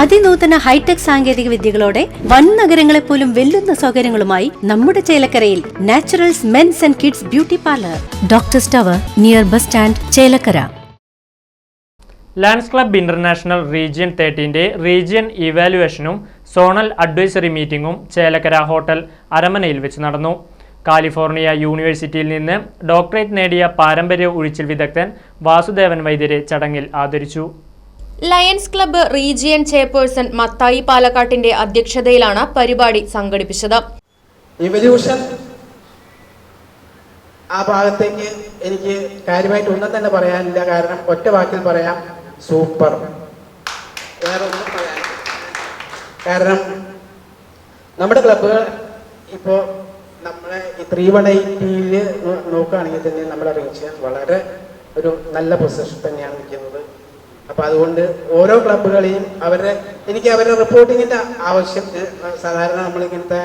അതിനൂതന hi tech സാങ്കേതിക വിദ്യകളോടെ വൻ നഗരങ്ങളെ പോലും വെല്ലുന്ന സൗകര്യങ്ങളുമായി നമ്മുടെ ചേലക്കരയിൽ Naturals men's and kids beauty parlour. Doctor സ്റ്റവർ near bus stand Chelakkara. Lions club international region തേർട്ടീന്റെ region ഇവാലുവേഷനും സോണൽ അഡ്വൈസറി മീറ്റിംഗും ചേലക്കര ഹോട്ടൽ അരമനയിൽ വെച്ച് നടന്നു. കാലിഫോർണിയ യൂണിവേഴ്സിറ്റിയിൽ നിന്ന് ഡോക്ടറേറ്റ് നേടിയ പാരമ്പര്യ ഒഴിച്ചിൽ വിദഗ്ധൻ വാസുദേവൻ വൈദ്യരെ ചടങ്ങിൽ ആദരിച്ചു. Lions club region chairperson Mathai പാലക്കാട്ടിന്റെ അധ്യക്ഷതയിലാണ് പരിപാടി സംഘടിപ്പിച്ചത്. ആ ഭാഗത്തേക്ക് എനിക്ക് കാര്യമായിട്ട് ഒന്നും തന്നെ പറയാനില്ല. കാരണം ഒറ്റ വാക്കിൽ പറയാം സൂപ്പർ. വേറെ ഒന്നും പറയാനില്ല. കാരണം നമ്മുടെ ക്ലബ്ബുകൾ ഇപ്പോൾ നമ്മളെ ഈ ത്രീ വൺ എയ്റ്റിയിൽ നോക്കുകയാണെങ്കിൽ തന്നെ നമ്മുടെ റീജിയൻ വളരെ ഒരു നല്ല പൊസിഷൻ തന്നെയാണ് നിൽക്കുന്നത്. അപ്പൊ അതുകൊണ്ട് ഓരോ ക്ലബ്ബുകളെയും അവരുടെ എനിക്ക് അവരുടെ റിപ്പോർട്ടിങ്ങിന്റെ ആവശ്യം. സാധാരണ നമ്മൾ ഇങ്ങനത്തെ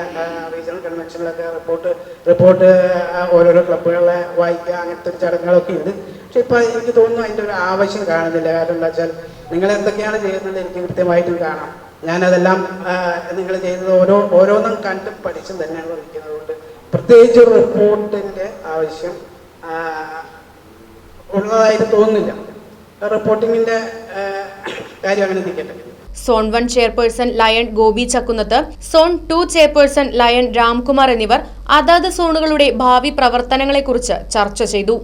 റീജിയണൽ കൺവെൻഷനിലൊക്കെ റിപ്പോർട്ട് റിപ്പോർട്ട് ഓരോരോ ക്ലബ്ബുകളെ വായിക്കുക അങ്ങനത്തെ ഒരു ചടങ്ങുകളൊക്കെ ഉണ്ട്. പക്ഷെ ഇപ്പൊ എനിക്ക് തോന്നുന്നു അതിന്റെ ഒരു ആവശ്യം കാണുന്നില്ല. കാരണം എന്താ വെച്ചാൽ നിങ്ങൾ എന്തൊക്കെയാണ് ചെയ്യുന്നത് എനിക്ക് കൃത്യമായിട്ടും കാണാം. ഞാനതെല്ലാം നിങ്ങൾ ചെയ്യുന്നത് ഓരോ ഓരോന്നും കണ്ടും പഠിച്ചും തന്നെയാണ് ഇരിക്കുന്നത് കൊണ്ട് പ്രത്യേകിച്ച് റിപ്പോർട്ടിന്റെ ആവശ്യം ഉള്ളതായിട്ട് തോന്നുന്നില്ല. റിപ്പോർട്ടിങ്ങിന്റെ കാര്യം അങ്ങനെ നിൽക്കട്ടെ. Zone one chairperson lion Gopi Chakkunnath zone two chairperson lion Ramkumar എന്നിവർ അതാത് സോണുകളുടെ ഭാവി പ്രവർത്തനങ്ങളെക്കുറിച്ച് ചർച്ച ചെയ്തു.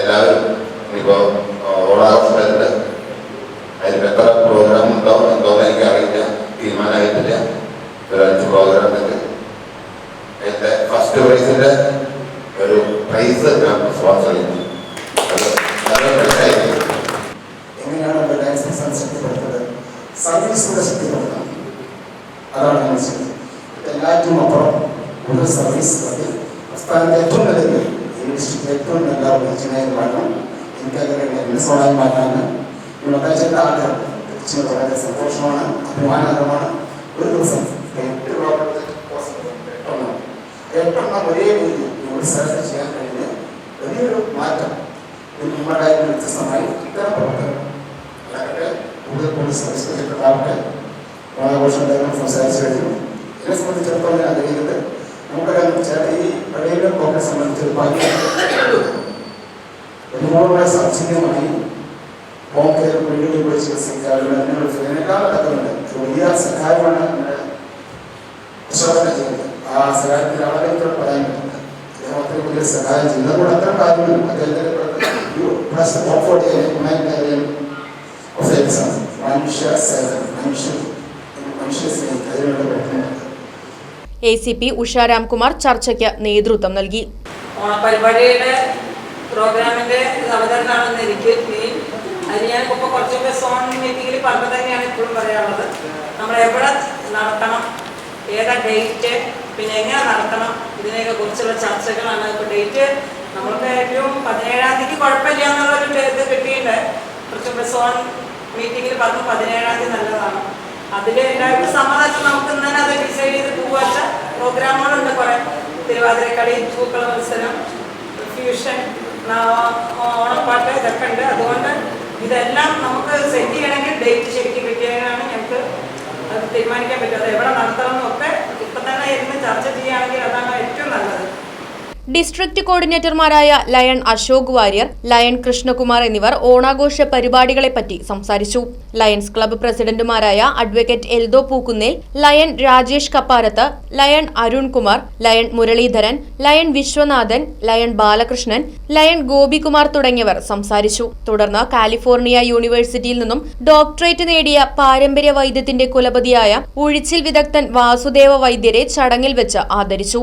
എല്ലാവരും ഇപ്പോൾ ഓണാവസ്ഥയിൽ അതിന് എത്ര പ്രോഗ്രാം ഉണ്ടോ എന്തോന്ന് എനിക്ക് അറിയില്ല തീരുമാനമായിട്ടില്ല. ഒരു അഞ്ച് പ്രോഗ്രാം ഉണ്ട്. ഫസ്റ്റ് പ്രൈസിന്റെ ഒരു പ്രൈസ് ഞാൻ സ്പോൺസർ ചെയ്യുന്നു. എങ്ങനെയാണ് നമ്മുടെ ഡാൻസിനെ സംശക്തിപ്പെടുത്തുന്നത് സർവീസിലൂടെ ശക്തിപ്പെടുത്താം അതാണ് ഞാൻ ചെയ്യുന്നത് എല്ലാറ്റിനും അപ്പുറം ഒരു സർവീസ് മതി. സംസ്ഥാനത്തെ ഏറ്റവും നല്ലത് ഡിസ്ട്രിക്റ്റിലെ ഏറ്റവും നല്ല വിജയമായിരുന്നു മാറ്റണം എനിക്കങ്ങനെ മാറ്റാണ് ഉണ്ടാച്ചിന്റെ ആഗ്രഹം തീർച്ചയായും വളരെ സന്തോഷമാണ് അഭിമാനകരമാണ്. ഒരു ദിവസം എട്ടെണ്ണം ഒരേ ഒരു സ്ഥലത്ത് ചെയ്യാൻ കഴിഞ്ഞ വലിയൊരു മാറ്റം നമ്മുടെ വ്യത്യസ്തമായി ഇത്തരം പ്രവർത്തനം അല്ലാതെ കൂടുതൽ കൂടുതൽ ചെയ്യപ്പെട്ടാവട്ടെ ഓണാഘോഷം സംസാരിച്ചു കഴിഞ്ഞു. എന്നെ സംബന്ധിച്ചിടത്തോളം ഞാൻ അറിയുന്നത് നമ്മുടെ കാര്യം ഈ പഴയ പോക്കെ സംബന്ധിച്ച് ബാക്കി ഒരുപാട് സാംശികമായി ഹോം കെയർ വീടുകളിൽ പോയി ചികിത്സിക്കാറുണ്ട് അതിനെക്കാൾ നടക്കുന്നുണ്ട് വലിയ സഹായമാണ് നമ്മുടെ വിശ്വാസം ചെയ്യുന്നത് ആ സഹായത്തിന് വളരെ ഇപ്പോൾ പറയാൻ പറ്റുന്നത് അദ്ദേഹം അത്രയും വലിയ സഹായം ചെയ്യുന്നത് അതുകൊണ്ട് അത്തരം കാര്യങ്ങളും അദ്ദേഹത്തിന്റെ കോംഫോർട്ട് ഹ്യൂമാനിറ്റേറിയൻ ഒഫൻസാണ് മനുഷ്യ സേവനം മനുഷ്യ എ സി പി ഉഷാരാംകുമാർ ചർച്ചയ്ക്ക് നേതൃത്വം നൽകി. ഓണപരിപാടിയുടെ പ്രോഗ്രാമിന്റെ അവതരണമാണെന്ന് എനിക്ക് അത് ഞാൻ ഇപ്പോൾ കുറച്ചൊക്കെ സോൺ മീറ്റിങ്ങിൽ പറഞ്ഞു തന്നെയാണ് ഇപ്പോഴും പറയാനുള്ളത്. നമ്മൾ എവിടെ നടത്തണം ഏതാ ഡേറ്റ് പിന്നെ എങ്ങനെ നടത്തണം ഇതിനെയൊക്കെ കുറിച്ചുള്ള ചർച്ചകളാണ്. ഇപ്പോൾ ഡേറ്റ് നമ്മൾക്ക് ഏറ്റവും പതിനേഴാം തീയതി കുഴപ്പമില്ല എന്നുള്ളൊരു ഇത് കിട്ടിയിട്ടുണ്ട്. കുറച്ചൊക്കെ സോൺ മീറ്റിങ്ങിൽ പറഞ്ഞു പതിനേഴാം തീയതി നല്ലതാണ്. അതിൽ എല്ലാവർക്കും സമ്മതം നമുക്ക് ഇന്ന് തന്നെ അത് ഡിസൈഡ് ചെയ്ത് പോവാച്ച പ്രോഗ്രാമുകളുണ്ട് കുറേ. തിരുവാതിരക്കളി പൂക്കള മത്സരം ഫ്യൂഷൻ ഓണപ്പാട്ട് ഇതൊക്കെ ഉണ്ട്. അതുകൊണ്ട് ഇതെല്ലാം നമുക്ക് സെറ്റ് ചെയ്യണമെങ്കിൽ ഡേറ്റ് ശരിക്കും കിട്ടിയാണ് ഞങ്ങൾക്ക് അത് തീരുമാനിക്കാൻ പറ്റും. അത് എവിടെ നടത്തണം എന്നൊക്കെ ഇപ്പം തന്നെ ഇരുന്ന് ചർച്ച ചെയ്യുകയാണെങ്കിൽ അതാണ് ഏറ്റവും നല്ലത്. ഡിസ്ട്രിക്ട് കോർഡിനേറ്റർമാരായ ലയൺ അശോക് വാര്യർ ലയൺ കൃഷ്ണകുമാർ എന്നിവർ ഓണാഘോഷ പരിപാടികളെപ്പറ്റി സംസാരിച്ചു. ലയൺസ് ക്ലബ്ബ് പ്രസിഡന്റുമാരായ advocate Eldho Pookunnel lion Rajesh Kapparath lion Arunkumar lion Muraleedharan lion Viswanathan lion Balakrishnan lion Gopikumar തുടങ്ങിയവർ സംസാരിച്ചു. തുടർന്ന് കാലിഫോർണിയ യൂണിവേഴ്സിറ്റിയിൽ നിന്നും ഡോക്ടറേറ്റ് നേടിയ പാരമ്പര്യ വൈദ്യത്തിന്റെ കുലപതിയായ ഉഴിച്ചിൽ വിദഗ്ധൻ വാസുദേവ വൈദ്യരെ ചടങ്ങിൽ വെച്ച് ആദരിച്ചു.